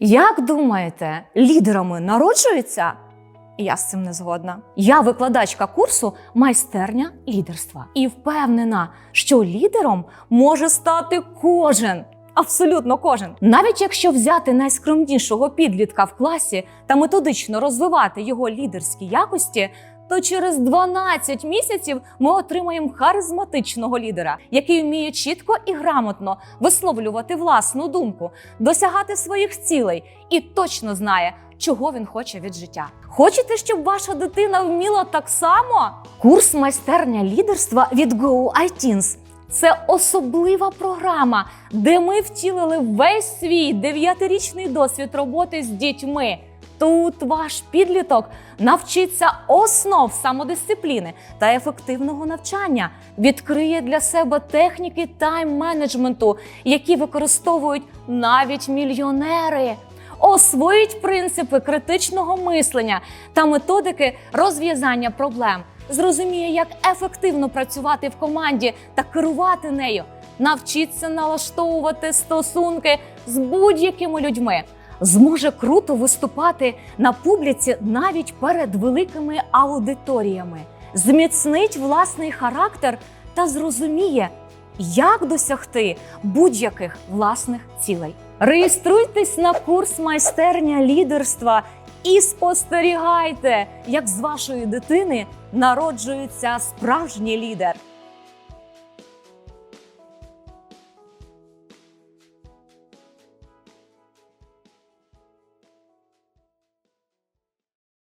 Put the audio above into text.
Як думаєте, лідерами народжуються? Я з цим не згодна. Я викладачка курсу майстерня лідерства і впевнена, що лідером може стати кожен. Абсолютно кожен, навіть якщо взяти найскромнішого підлітка в класі та методично розвивати його лідерські якості, то через 12 місяців ми отримаємо харизматичного лідера, який вміє чітко і грамотно висловлювати власну думку, досягати своїх цілей і точно знає, чого він хоче від життя. Хочете, щоб ваша дитина вміла так само? Курс майстерня лідерства від Go iTeens – це особлива програма, де ми втілили весь свій дев'ятирічний досвід роботи з дітьми. Тут ваш підліток навчиться основ самодисципліни та ефективного навчання, відкриє для себе техніки тайм-менеджменту, які використовують навіть мільйонери. Освоїть принципи критичного мислення та методики розв'язання проблем, зрозуміє, як ефективно працювати в команді та керувати нею, навчиться налаштовувати стосунки з будь-якими людьми, зможе круто виступати на публіці навіть перед великими аудиторіями, зміцнить власний характер та зрозуміє, як досягти будь-яких власних цілей. Реєструйтесь на курс майстерня лідерства і спостерігайте, як з вашої дитини народжується справжній лідер.